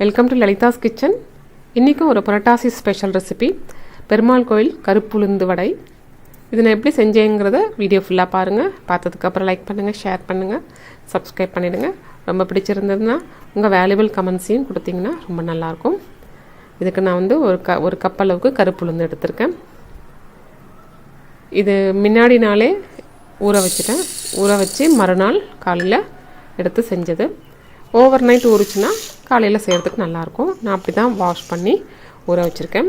Welcome to Lalitha's kitchen இன்றைக்கும் ஒரு புரட்டாசி special recipe Perumal கோயில் கருப்புளுந்து வடை. இது நான் எப்படி செஞ்சேங்கிறத வீடியோ ஃபுல்லாக பாருங்கள் பார்த்ததுக்கப்புறம் லைக் பண்ணுங்கள் ஷேர் பண்ணுங்கள் சப்ஸ்கிரைப் பண்ணிவிடுங்க ரொம்ப பிடிச்சிருந்ததுன்னா உங்கள் வேல்யூபிள் கமெண்ட்ஸையும் கொடுத்தீங்கன்னா ரொம்ப நல்லாயிருக்கும். இதுக்கு நான் வந்து ஒரு க ஒரு கப் அளவுக்கு கருப்புளுந்து எடுத்திருக்கேன். இது முன்னாடி நாளே ஊற வச்சுட்டேன். ஊற வச்சு மறுநாள் காலையில் எடுத்து செஞ்சது. ஓவர் நைட் ஊறிச்சுன்னா காலையில் செய்கிறதுக்கு நல்லாயிருக்கும். நான் அப்படி தான் வாஷ் பண்ணி ஊற வச்சுருக்கேன்.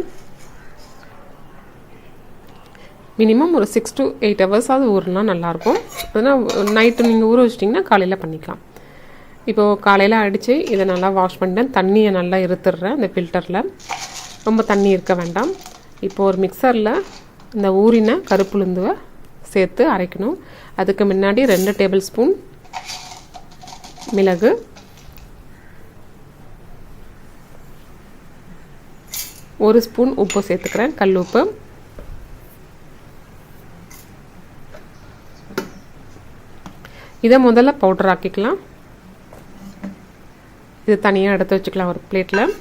மினிமம் ஒரு சிக்ஸ் டு எயிட் ஹவர்ஸாவது ஊறினா நல்லாயிருக்கும். அதனால் நைட்டு நீங்கள் ஊற வச்சிட்டிங்கன்னா காலையில் பண்ணிக்கலாம். இப்போது காலையில் அடித்து இதை நல்லா வாஷ் பண்ணிட்டேன். தண்ணியை நல்லா இருத்துடுறேன் இந்த ஃபில்டரில் ரொம்ப தண்ணி இருக்க வேண்டாம். இப்போது ஒரு மிக்சரில் இந்த ஊறின கருப்புளுந்துவை சேர்த்து அரைக்கணும். அதுக்கு முன்னாடி ரெண்டு டேபிள் ஸ்பூன் மிளகு ஒரு ஸ்பூன் உப்பு சேர்த்துக்கிறேன் கல் உப்பு. இதை முதல்ல பவுடர் ஆக்கிக்கலாம். இது தனியாக எடுத்து வச்சுக்கலாம் ஒரு பிளேட்டில்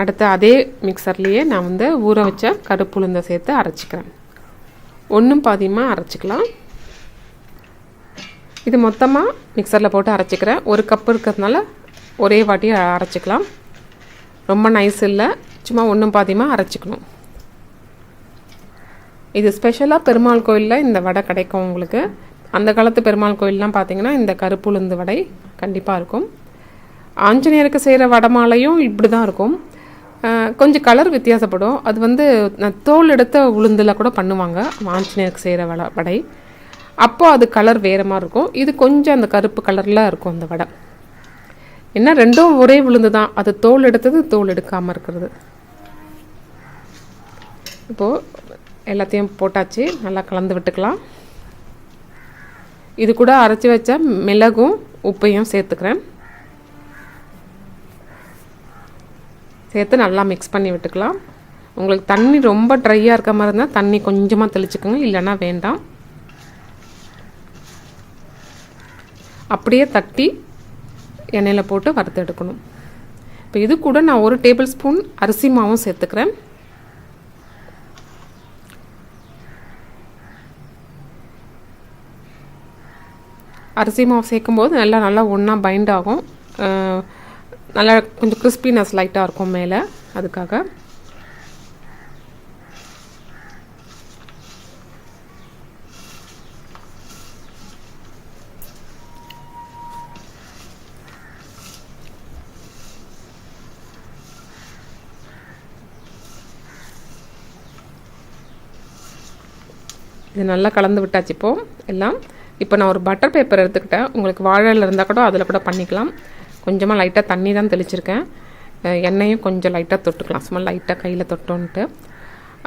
அடுத்து அதே மிக்சர்லேயே நான் வந்து ஊற வச்ச கருப்புளுந்தை சேர்த்து அரைச்சிக்கிறேன். ஒன்றும் பாதியமாக அரைச்சிக்கலாம். இது மொத்தமாக மிக்சரில் போட்டு அரைச்சிக்கிறேன். ஒரு கப் இருக்கிறதுனால ஒரே வாட்டி அரைச்சிக்கலாம். ரொம்ப நைஸ் இல்லை. சும்மா ஒன்றும் பாதியமாக அரைச்சிக்கணும். இது ஸ்பெஷலாக பெருமாள் கோயிலில் இந்த வடை கிடைக்கும் உங்களுக்கு. அந்த காலத்து பெருமாள் கோயிலெலாம் பார்த்தீங்கன்னா இந்த கருப்புளுந்து வடை கண்டிப்பாக இருக்கும். ஆஞ்சநேயருக்கு செய்கிற வடமாலையும் இப்படி தான் இருக்கும். கொஞ்சம் கலர் வித்தியாசப்படும். அது வந்து தோல் எடுத்த உளுந்தில் கூட பண்ணுவாங்க ஆஞ்சநேயருக்கு செய்கிற வடை வடை. அப்போது அது கலர் வேறு மாதிரி இருக்கும். இது கொஞ்சம் அந்த கருப்பு கலரில் இருக்கும் அந்த வடை. என்ன ரெண்டும் ஒரே விழுந்து தான் அது தோல் எடுத்தது தோல் எடுக்காமல் இருக்கிறது. இப்போது எல்லாத்தையும் போட்டாச்சு. நல்லா கலந்து விட்டுக்கலாம். இது கூட அரைச்சி வச்ச மிளகும் உப்பையும் சேர்த்துக்கிறேன். சேர்த்து நல்லா மிக்ஸ் பண்ணி விட்டுக்கலாம். உங்களுக்கு தண்ணி ரொம்ப ட்ரையாக இருக்க மாதிரி இருந்தால் தண்ணி கொஞ்சமாக தெளிச்சுக்கோங்க. இல்லைன்னா வேண்டாம். அப்படியே தட்டி எண்ணெயில் போட்டு வறுத்து எடுக்கணும். இப்போ இது கூட நான் ஒரு டேபிள் ஸ்பூன் அரிசி மாவும் சேர்த்துக்கிறேன். அரிசி மாவு சேர்க்கும்போது நல்லா நல்லா ஒன்றா பைண்ட் ஆகும். நல்லா கொஞ்சம் கிறிஸ்பினஸ் லைட்டாக இருக்கும் மேலே. அதுக்காக இது நல்லா கலந்து விட்டாச்சு இப்போது எல்லாம் இப்போ நான் ஒரு பட்டர் பேப்பர் எடுத்துக்கிட்டேன். உங்களுக்கு வாழையில் இருந்தால் கூட அதில் கூட பண்ணிக்கலாம். கொஞ்சமாக லைட்டாக தண்ணி தான் தெளிச்சிருக்கேன். எண்ணெயும் கொஞ்சம் லைட்டாக தொட்டுக்கலாம். சும்மா லைட்டாக கையில் தொட்டோன்ட்டு.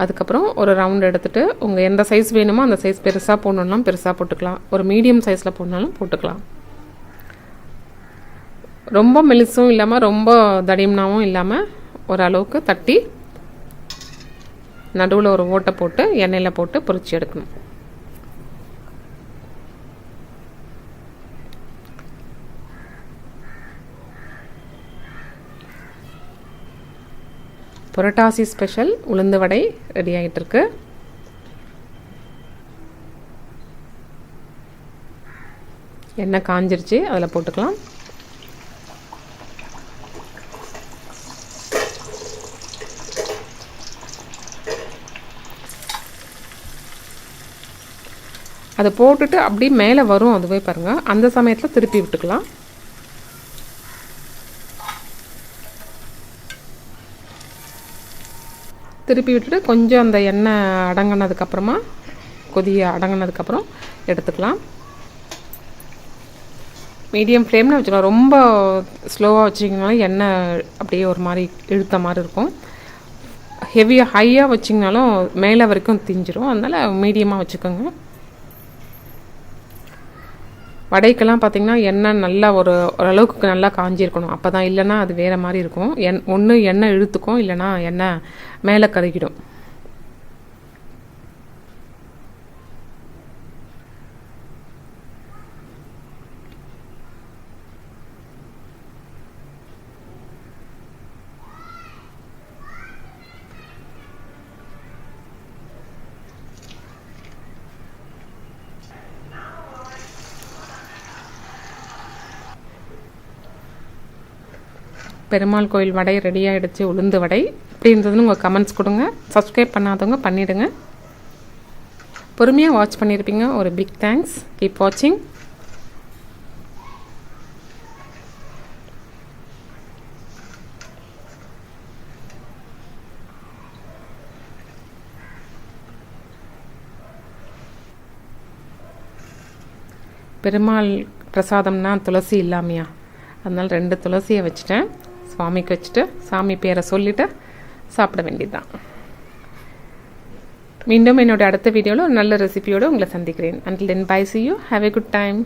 அதுக்கப்புறம் ஒரு ரவுண்ட் எடுத்துகிட்டு உங்கள் எந்த சைஸ் வேணுமோ அந்த சைஸ் பெருசாக போடணுன்னாலும் பெருசாக போட்டுக்கலாம். ஒரு மீடியம் சைஸில் போடணாலும் போட்டுக்கலாம். ரொம்ப மெலிசும் இல்லாமல் ரொம்ப தடிமனாகவும் இல்லாமல் ஓரளவுக்கு தட்டி நடுவில் ஒரு ஓட்டை போட்டு எண்ணெயில் போட்டு பொரிச்சு எடுக்கணும். புரட்டாசி ஸ்பெஷல் உளுந்து வடை ரெடி ஆகிட்டுருக்கு எண்ணெய் காஞ்சிருச்சு அதில் போட்டுக்கலாம். அதை போட்டுட்டு அப்படியே மேலே வரும் அதுவே பாருங்கள் அந்த சமயத்தில் திருப்பி விட்டுக்கலாம். திருப்பி விட்டுட்டு கொஞ்சம் அந்த எண்ணெய் அடங்கினதுக்கப்புறமா கொதிய அடங்கினதுக்கப்புறம் எடுத்துக்கலாம். மீடியம் ஃப்ளேமில் வச்சுக்கலாம் ரொம்ப ஸ்லோவாக வச்சிங்கனாலும் எண்ணெய் அப்படியே ஒரு மாதிரி இழுத்த மாதிரி இருக்கும். ஹெவியாக ஹையாக வச்சிங்கனாலும் மேலே வரைக்கும் திஞ்சிரும். அதனால் மீடியமாக வச்சுக்கோங்க. வடைக்கெல்லாம் பார்த்திங்கன்னா எண்ணெய் நல்லா ஒரு ஓரளவுக்கு நல்லா காஞ்சிருக்கணும். அப்போ தான் இல்லைன்னா அது வேறு மாதிரி இருக்கும். எண் ஒன்று எண்ணெய் இழுத்துக்கும் இல்லைன்னா எண்ணெய் மேலே கருகிடும். பெருமாள் கோயில் வடை ரெடி ஆகிடுச்சு உளுந்து வடை. இப்படி இருந்ததுன்னு உங்கள் கமெண்ட்ஸ் கொடுங்க. சப்ஸ்கிரைப் பண்ணாதவங்க பண்ணிவிடுங்க பொறுமையாக வாட்ச் பண்ணியிருப்பீங்க ஒரு பிக் தேங்க்ஸ் கீப் வாட்சிங் பெருமாள் பிரசாதம்னா துளசி இல்லாமையா? அதனால் ரெண்டு துளசியை வச்சுட்டேன். சுவாமிக்கு வச்சுட்டு சாமி பேரை சொல்லிவிட்டு சாப்பிட வேண்டியதுதான். மீண்டும் என்னோட அடுத்த வீடியோவில் ஒரு நல்ல ரெசிபியோடு உங்களை சந்திக்கிறேன். Until then bye see you have a good time